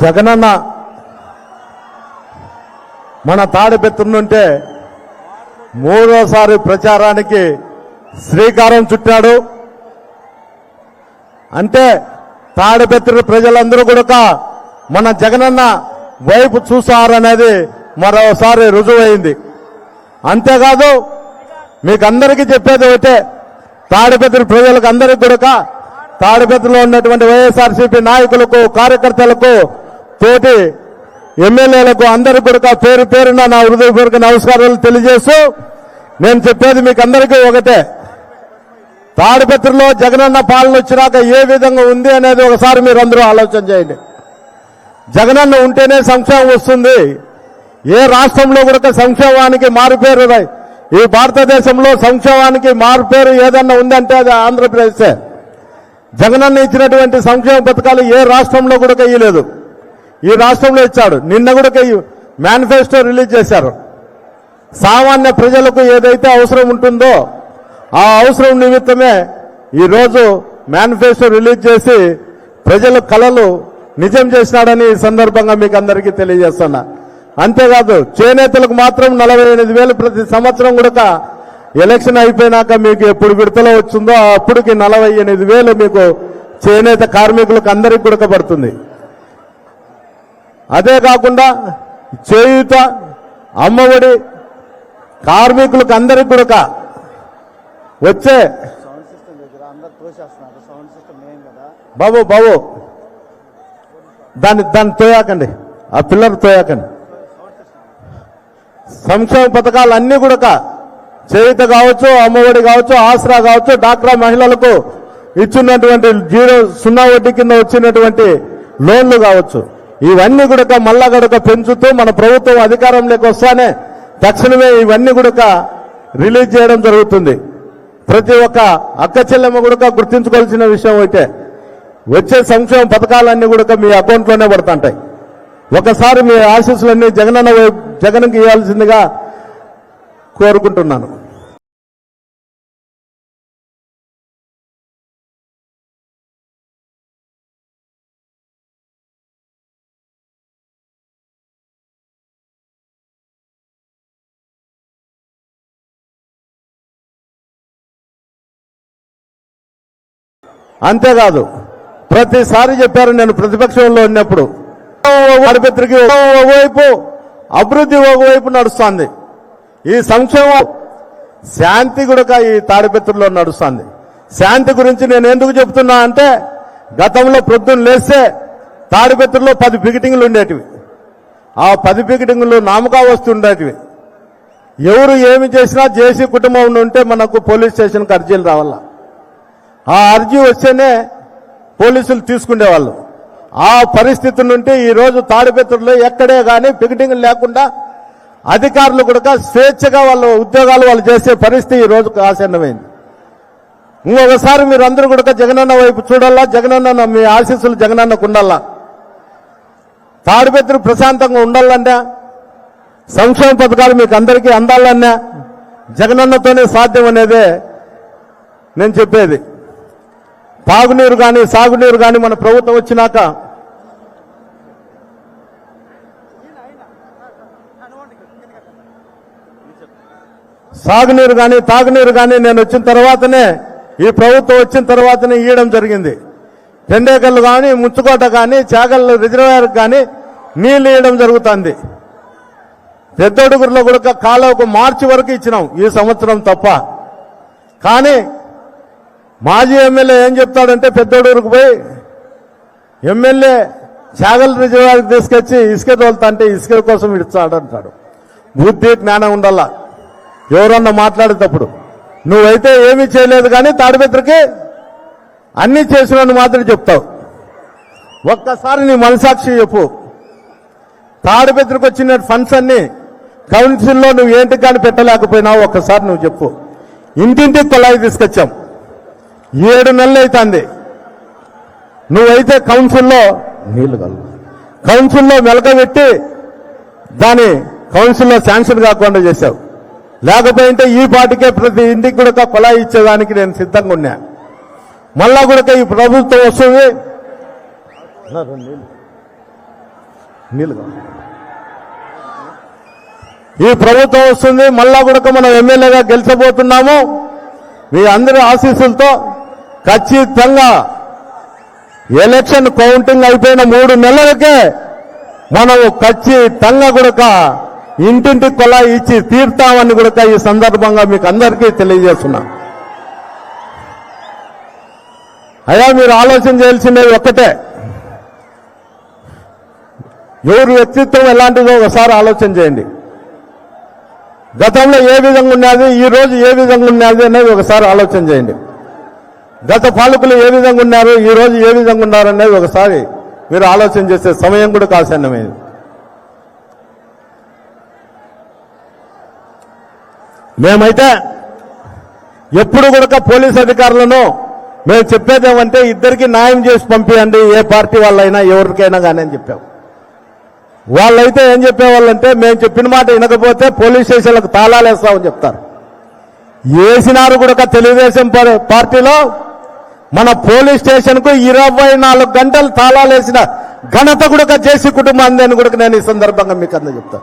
జగనన్న మన తాడిపెత్తుంటే మూడోసారి ప్రచారానికి శ్రీకారం చుట్టాడు. అంటే తాడిపెత్తుల ప్రజలందరూ కూడా మన జగనన్న వైపు చూసారనేది మరోసారి రుజువైంది. అంతేకాదు మీకు అందరికీ చెప్పేది ఒకటే తాడిపెత్తుల ప్రజలకు అందరికీ కూడా తాడిపెత్తులో ఉన్నటువంటి వైఎస్ఆర్సీపీ నాయకులకు కార్యకర్తలకు తోటి ఎమ్మెల్యేలకు అందరు కూడా పేరు పేరున నా హృదయపూర్వక నమస్కారాలు తెలియజేస్తూ నేను చెప్పేది మీకు అందరికీ ఒకటే. తాడిపత్రిలో జగనన్న పాలన వచ్చినాక ఏ విధంగా ఉంది అనేది ఒకసారి మీరు అందరూ ఆలోచన చేయండి. జగనన్న ఉంటేనే సంక్షేమం వస్తుంది. ఏ రాష్ట్రంలో కూడా సంక్షేమానికి మారుపేరు ఈ భారతదేశంలో సంక్షేమానికి మారుపేరు ఏదన్నా ఉందంటే అది ఆంధ్రప్రదేశే. జగనన్న ఇచ్చినటువంటి సంక్షేమ పథకాలు ఏ రాష్ట్రంలో కూడా ఇయ్యలేదు. ఈ రాష్ట్రంలో ఇచ్చాడు. నిన్న కూడా మేనిఫెస్టో రిలీజ్ చేశారు. సామాన్య ప్రజలకు ఏదైతే అవసరం ఉంటుందో ఆ అవసరం నిమిత్తమే ఈరోజు మేనిఫెస్టో రిలీజ్ చేసి ప్రజల కళలు నిజం చేసినాడని ఈ సందర్భంగా మీకు అందరికీ తెలియజేస్తున్నా. అంతేకాదు చేనేతలకు మాత్రం నలభై ఎనిమిది వేలు ప్రతి సంవత్సరం కూడా ఎలక్షన్ అయిపోయినాక మీకు ఎప్పుడు విడతలో వచ్చిందో అప్పటికి నలభై ఎనిమిది వేలు మీకు చేనేత కార్మికులకు అందరికీ కూడా పడుతుంది. అదే కాకుండా చేయుత అమ్మఒడి కార్మికులకు అందరికి కూడా వచ్చే బాబు బాబు. దాన్ని దాన్ని తోయాకండి. ఆ పిల్లలు తోయాకండి. సంక్షేమ పథకాలు అన్ని కూడా చేయుత కావచ్చు అమ్మఒడి కావచ్చు ఆసరా కావచ్చు డాక్రా మహిళలకు ఇచ్చినటువంటి జీరో సున్నా వడ్డీ కింద వచ్చినటువంటి లోన్లు కావచ్చు. ఇవన్నీ కూడా మళ్ళా కూడా పెంచుతూ మన ప్రభుత్వం అధికారంలోకి వస్తానే తక్షణమే ఇవన్నీ కూడా రిలీజ్ చేయడం జరుగుతుంది. ప్రతి ఒక్క అక్క చెల్లెమ్మ కూడా గుర్తించుకోవాల్సిన విషయం అయితే వచ్చే సంక్షేమ పథకాలన్నీ కూడా మీ అకౌంట్లోనే పడుతుంటాయి. ఒకసారి మీ ఆశీస్సులన్నీ జగనన్న జగన్కి ఇవ్వాల్సిందిగా కోరుకుంటున్నాను. అంతేకాదు ప్రతిసారి చెప్పారు నేను ప్రతిపక్షంలో ఉన్నప్పుడు. ఆడపిత్రికి ఒకవైపు అభివృద్ధి ఒకవైపు నడుస్తుంది. ఈ సంక్షేమం శాంతి కూడా ఈ తాడిపత్రిలో నడుస్తుంది. శాంతి గురించి నేను ఎందుకు చెప్తున్నా అంటే గతంలో ప్రొద్దున లేస్తే తాడిపత్రిలో పది పికెటింగ్లు ఉండేటివి. ఆ పది పికెటింగ్లు నామకా వస్తుండేటివి ఎవరు ఏమి చేసినా జేసీ కుటుంబం ఉంటే మనకు పోలీస్ స్టేషన్కి అర్జీలు రావాలా? ఆ అర్జీ వస్తేనే పోలీసులు తీసుకునేవాళ్ళు ఆ పరిస్థితి నుండి ఈ రోజు తాడిపెత్తుల్లో ఎక్కడే కానీ పికెటింగ్ లేకుండా అధికారులు కూడా స్వేచ్ఛగా వాళ్ళ ఉద్యోగాలు వాళ్ళు చేసే పరిస్థితి ఈ రోజు ఆసన్నమైంది ఇంకొకసారి మీరు అందరూ కూడా జగనన్న వైపు చూడాలా జగనన్న మీ ఆశీస్సులు జగనన్నకు ఉండాలా? తాడిపెత్తులు ప్రశాంతంగా ఉండాలన్నా సంక్షేమ పథకాలు మీకు అందరికీ అందాలన్నా జగనన్నతోనే సాధ్యం అనేదే నేను చెప్పేది. తాగునీరు కానీ సాగునీరు కానీ మన ప్రభుత్వం వచ్చినాక సాగునీరు కానీ తాగునీరు కానీ నేను వచ్చిన తర్వాతనే ఈ ప్రభుత్వం వచ్చిన తర్వాతనే ఇవ్వడం జరిగింది. రెండేకళ్ళు కానీ ముచ్చుకోట కానీ చేగళ్ళు రిజర్వాయర్ కానీ నీళ్ళు ఇవ్వడం జరుగుతుంది. పెద్దడుగురులో కూడా కాలువకు మార్చి వరకు ఇచ్చినాం ఈ సంవత్సరం తప్ప. కానీ మాజీ ఎమ్మెల్యే ఏం చెప్తాడంటే పెద్దోడూరుకు పోయి ఎమ్మెల్యే చాగల్ రిజర్వాయర్కి తీసుకొచ్చి ఇసుక తోలుతా అంటే ఇసుక కోసం ఇస్తాడంటాడు బుద్ధి జ్ఞానం ఉండాలా. ఎవరన్నా మాట్లాడేటప్పుడు. నువ్వైతే ఏమీ చేయలేదు కానీ తాడిపెత్రకి అన్నీ చేసినని మాత్రం చెప్తావు. ఒక్కసారి నీ మనసాక్షి చెప్పు. తాడిపెత్రకు వచ్చిన ఫండ్స్ అన్ని కౌన్సిల్లో నువ్వు ఏంటి కానీ పెట్టలేకపోయినావు ఒక్కసారి నువ్వు చెప్పు. ఇంటింటికి కొలాయి తీసుకొచ్చాం. ఏడు నెలలు అవుతుంది నువ్వైతే కౌన్సిల్లో నీళ్ళు కలవు కౌన్సిల్లో మెలకబెట్టి దాని కౌన్సిల్లో శాంక్షన్ కాకుండా చేశావు. లేకపోయింటే ఈ పాటికే ప్రతి ఇంటికి కూడా కొలాయి ఇచ్చేదానికి నేను సిద్ధంగా ఉన్నా. మళ్ళా కూడా ఈ ప్రభుత్వం వస్తుంది. ఈ ప్రభుత్వం వస్తుంది. మళ్ళా కూడా మనం ఎమ్మెల్యేగా గెలిచబోతున్నాము. మీ అందరి ఆశీస్సులతో ఖచ్చితంగా ఎలక్షన్ కౌంటింగ్ అయిపోయిన మూడు నెలలకే మనం ఖచ్చితంగా కూడా ఇంటింటి కొలా ఇచ్చి తీర్తామని కూడా ఈ సందర్భంగా మీకు అందరికీ తెలియజేస్తున్నా. అయ్యా మీరు ఆలోచన చేయాల్సింది ఒక్కటే. ఎవరి వ్యక్తిత్వం ఎలాంటిదో ఒకసారి ఆలోచన చేయండి. గతంలో ఏ విధంగా ఉన్నది ఈ రోజు ఏ విధంగా ఉన్నది అనేది ఒకసారి ఆలోచన చేయండి. గత పాలకులు ఏ విధంగా ఉన్నారు ఈ రోజు ఏ విధంగా ఉన్నారు అనేది ఒకసారి మీరు ఆలోచన చేసే సమయం కూడా కాసన్నమే మేమైతే ఎప్పుడు కూడా పోలీస్ అధికారులను మేము చెప్పేది ఏమంటే ఇద్దరికి న్యాయం చేసి పంపించండి ఏ పార్టీ వాళ్ళైనా ఎవరికైనా కానీ అని చెప్పాం. వాళ్ళైతే ఏం చెప్పేవాళ్ళంటే మేము చెప్పిన మాట వినకపోతే పోలీస్ స్టేషన్లకు తాళాలు వేస్తామని చెప్తారు. వేసినారు కూడా తెలుగుదేశం పార్టీలో మన పోలీస్ స్టేషన్కు ఇరవై నాలుగు గంటలు తాళాలేసిన ఘనత కూడా చేసి కుటుంబాన్ని కూడా నేను ఈ సందర్భంగా మీకు అందరూ చెప్తా.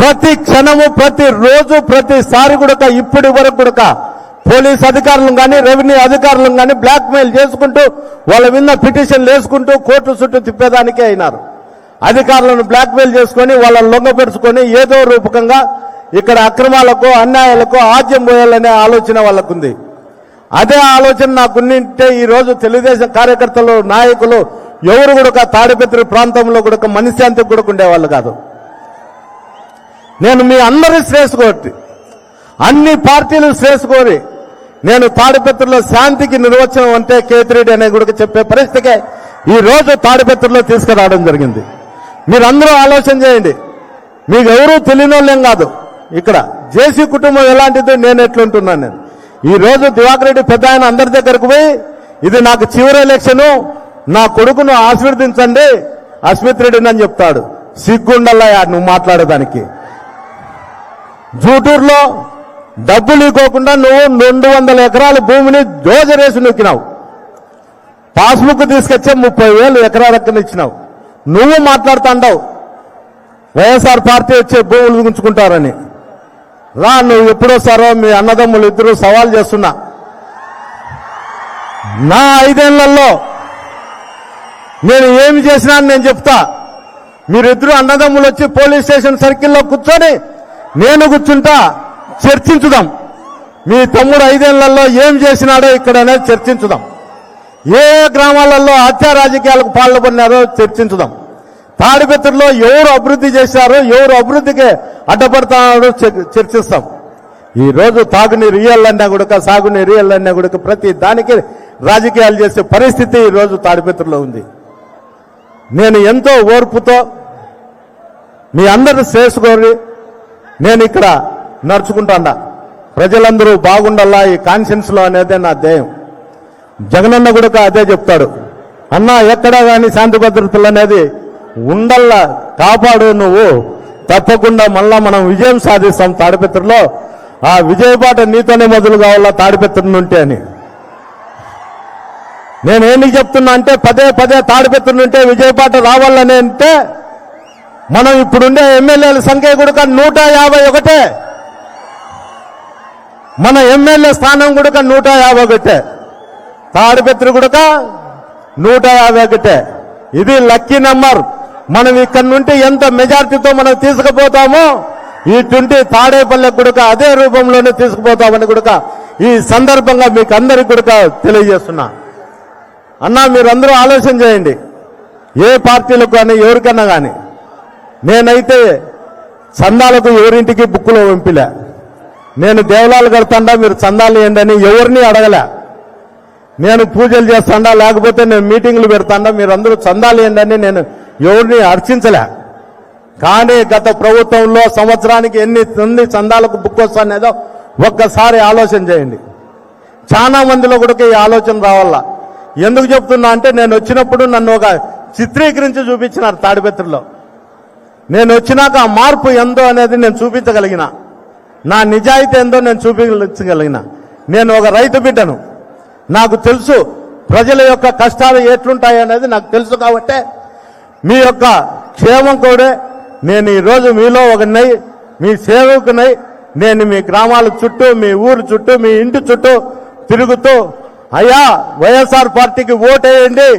ప్రతి క్షణము ప్రతి రోజు ప్రతిసారి కూడా ఇప్పటి వరకు కూడా పోలీస్ అధికారులను కానీ రెవెన్యూ అధికారులను కానీ బ్లాక్ మెయిల్ చేసుకుంటూ వాళ్ళ మీద పిటిషన్లు వేసుకుంటూ కోర్టు చుట్టూ తిప్పేదానికే అయినారు. అధికారులను బ్లాక్ మెయిల్ చేసుకొని వాళ్ళని లొంగపెరుచుకొని ఏదో రూపకంగా ఇక్కడ అక్రమాలకు అన్యాయాలకు ఆద్యం పోయాలనే ఆలోచన వాళ్ళకుంది. అదే ఆలోచన నాకున్నింటే ఈ రోజు తెలుగుదేశం కార్యకర్తలు నాయకులు ఎవరు కూడా తాడిపత్రి ప్రాంతంలో కూడా మనశ్శాంతి కూడా ఉండేవాళ్ళు కాదు. నేను మీ అందరి శ్రేయస్సు కోరి అన్ని పార్టీలు శ్రేయస్సు కోరి నేను తాడిపత్రిలో శాంతికి నిర్వచనం అంటే కేతిరెడ్డి అనే కూడా చెప్పే పరిస్థితికే ఈ రోజు తాడిపత్రిలో తీసుకురావడం జరిగింది. మీరందరూ ఆలోచన చేయండి. మీకు ఎవరూ తెలియనోళ్ళేం కాదు. ఇక్కడ జేసీ కుటుంబం ఎలాంటిదో నేను ఎట్లుంటున్నాను నేను. ఈ రోజు దివాకర్ రెడ్డి పెద్ద ఆయన అందరి దగ్గరకు పోయి ఇది నాకు చివరి ఎలక్షను నా కొడుకును ఆశీర్వదించండి అస్మిత్ రెడ్డిని అని చెప్తాడు. సిగ్గుండల్లా నువ్వు మాట్లాడేదానికి. జూటూరులో డబ్బులు ఇవ్వకుండా నువ్వు రెండు వందల ఎకరాల భూమిని దోజరేసి నొక్కినావు. పాస్బుక్ తీసుకొచ్చే ముప్పై వేలు ఎకరాల ఇచ్చినావు. నువ్వు మాట్లాడుతాండావు. వైఎస్ఆర్ పార్టీ వచ్చే భూములు ఉంచుకుంటారని. రా నువ్వు ఎప్పుడొస్తారో మీ అన్నదమ్ములు ఇద్దరు సవాల్ చేస్తున్నా. నా ఐదేళ్ళలో నేను ఏమి చేసినా నేను చెప్తా. మీరిద్దరు అన్నదమ్ములు వచ్చి పోలీస్ స్టేషన్ సర్కిల్లో కూర్చొని నేను కూర్చుంటా చర్చించుదాం. మీ తమ్ముడు ఐదేళ్ళలో ఏం చేసినాడో ఇక్కడ చర్చించుదాం. ఏ గ్రామాలలో హత్యా రాజకీయాలకు పాల్పడినారో చర్చించుదాం. తాడిపత్రిలో ఎవరు అభివృద్ధి చేశారో ఎవరు అభివృద్ధికి అడ్డపడతారో చర్చిస్తాం. ఈ రోజు తాగునీరు ఇయ్యాలన్నా కూడా సాగునీరు ఇయ్యాలన్నా కూడా ప్రతి దానికి రాజకీయాలు చేసే పరిస్థితి ఈ రోజు తాడిపత్రిలో ఉంది. నేను ఎంతో ఓర్పుతో మీ అందరూ చేసుకోరి నేను ఇక్కడ నడుచుకుంటాడా ప్రజలందరూ బాగుండాలా ఈ కాన్షియన్స్లో అనేదే నా ధ్యేయం. జగనన్న కూడా అదే చెప్తాడు. అన్నా ఎక్కడా కానీ శాంతి భద్రతలు అనేది ఉండల్లా కాపాడు నువ్వు. తప్పకుండా మళ్ళా మనం విజయం సాధిస్తాం తాడిపత్రిలో. ఆ విజయపాట నీతోనే మొదలు కావాలా తాడిపత్రి నుంటే అని. నేను చెప్తున్నా అంటే పదే పదే తాడిపత్రి నుంటే విజయపాట రావాలని అంటే మనం ఇప్పుడుండే ఎమ్మెల్యేల సంఖ్య కూడా నూట యాభై ఒకటే. మన ఎమ్మెల్యే స్థానం కూడా నూట యాభై ఒకటే. తాడిపత్రి కూడా నూట యాభై ఒకటే. ఇది లక్కీ నంబర్. మనం ఇక్కడ నుండి ఎంత మెజార్టీతో మనం తీసుకుపోతామో ఈ తాడేపల్లె తాడేపల్లెకి అదే రూపంలోనే తీసుకుపోతామని కూడా ఈ సందర్భంగా మీకు అందరికి కూడా తెలియజేస్తున్నా. అన్నా మీరందరూ ఆలోచన చేయండి. ఏ పార్టీలకు కానీ ఎవరికన్నా కానీ. నేనైతే చందాలకు ఎవరింటికి బుక్కులో పంపిలే. నేను దేవలాలు కడతాండా మీరు చందాలు ఇవ్వండి అని ఎవరిని అడగలే. నేను పూజలు చేస్తాండా లేకపోతే నేను మీటింగ్లు పెడతాండా మీరందరూ చందాలు ఏంటని అని నేను ఎవరిని అర్చించలే కానీ గత ప్రభుత్వంలో సంవత్సరానికి ఎన్ని ఎన్ని చందాలకు బుక్ వస్తానేదో ఒక్కసారి ఆలోచన చేయండి. చాలా మందిలో కూడా ఈ ఆలోచన రావాలా? ఎందుకు చెప్తున్నా అంటే నేను వచ్చినప్పుడు నన్ను ఒక చిత్రీకరించి చూపించినారు తాడిపత్రిలో. నేను వచ్చినాక ఆ మార్పు ఎందో అనేది నేను చూపించగలిగిన. నా నిజాయితీ ఏందో నేను చూపించగలిగిన. నేను ఒక రైతు బిడ్డను. నాకు తెలుసు ప్రజల యొక్క కష్టాలు ఎట్లుంటాయి అనేది నాకు తెలుసు కాబట్టే మీ యొక్క క్షేమం కూడా నేను ఈరోజు మీలో ఒకనై మీ సేవకునై నేను మీ గ్రామాల చుట్టూ మీ ఊరు చుట్టూ మీ ఇంటి చుట్టూ తిరుగుతూ అయ్యా వైఎస్ఆర్ పార్టీకి ఓటేయండి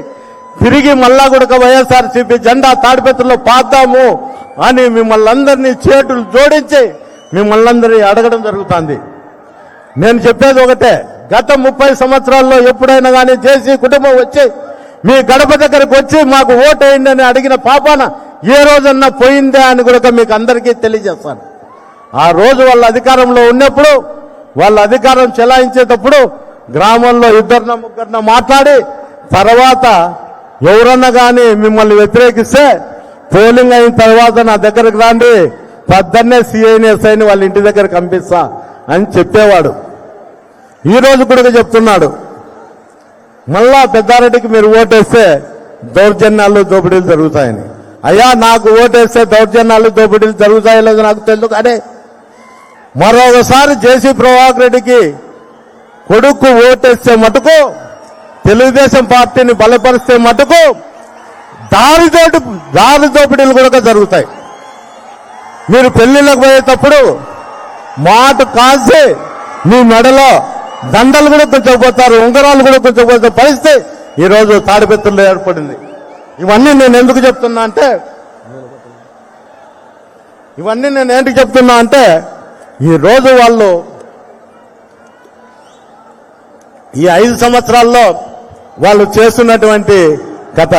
తిరిగి మళ్ళా కూడా వైఎస్ఆర్ సిపి జెండా తాడిపెత్తలో పాద్దాము అని మిమ్మల్ని అందరినీ చేతులు జోడించి మిమ్మల్ని అందరినీ అడగడం జరుగుతుంది. నేను చెప్పేది ఒకటే గత ముప్పై సంవత్సరాల్లో ఎప్పుడైనా కానీ జేసీ కుటుంబం వచ్చి మీ గడప దగ్గరకు వచ్చి మాకు ఓటేయండి అని అడిగిన పాపాన ఏ రోజన్నా పోయిందే అని కూడా మీకు అందరికీ తెలియజేస్తాను. ఆ రోజు వాళ్ళ అధికారంలో ఉన్నప్పుడు వాళ్ళ అధికారం చెలాయించేటప్పుడు గ్రామంలో ఇద్దరిన ముగ్గురిన మాట్లాడి తర్వాత ఎవరన్నా కానీ మిమ్మల్ని వ్యతిరేకిస్తే పోలింగ్ అయిన తర్వాత నా దగ్గరకు రాండి పొద్దున్నే సిఐని ఎస్ఐని వాళ్ళ ఇంటి దగ్గర పంపిస్తా అని చెప్పేవాడు. ఈ రోజు కూడా చెప్తున్నాడు. మళ్ళా పెద్దారెడ్డికి మీరు ఓటేస్తే దౌర్జన్యాలు దోపిడీలు జరుగుతాయని. అయ్యా నాకు ఓటేస్తే దౌర్జన్యాలు దోపిడీలు జరుగుతాయో లేదో నాకు తెలుసు. కానీ మరొకసారి జేసీ ప్రభాకర్ రెడ్డికి కొడుకు ఓటేస్తే మటుకు తెలుగుదేశం పార్టీని బలపరిస్తే మటుకు దారితోటి దారి దోపిడీలు కూడా జరుగుతాయి. మీరు పెళ్ళిళ్ళకు పోయేటప్పుడు మాట కాసి మీ మెడలో దండలు కూడా కొంచెపోతారు ఉంగరాలు కూడా కొంచెపోతే పరిస్థితి ఈరోజు తాడిపెత్తుల్లో ఏర్పడింది. ఇవన్నీ నేను ఎందుకు చెప్తున్నా అంటే ఇవన్నీ నేను ఏంటికి చెప్తున్నా అంటే ఈ రోజు వాళ్ళు ఈ ఐదు సంవత్సరాల్లో వాళ్ళు చేస్తున్నటువంటి కథ.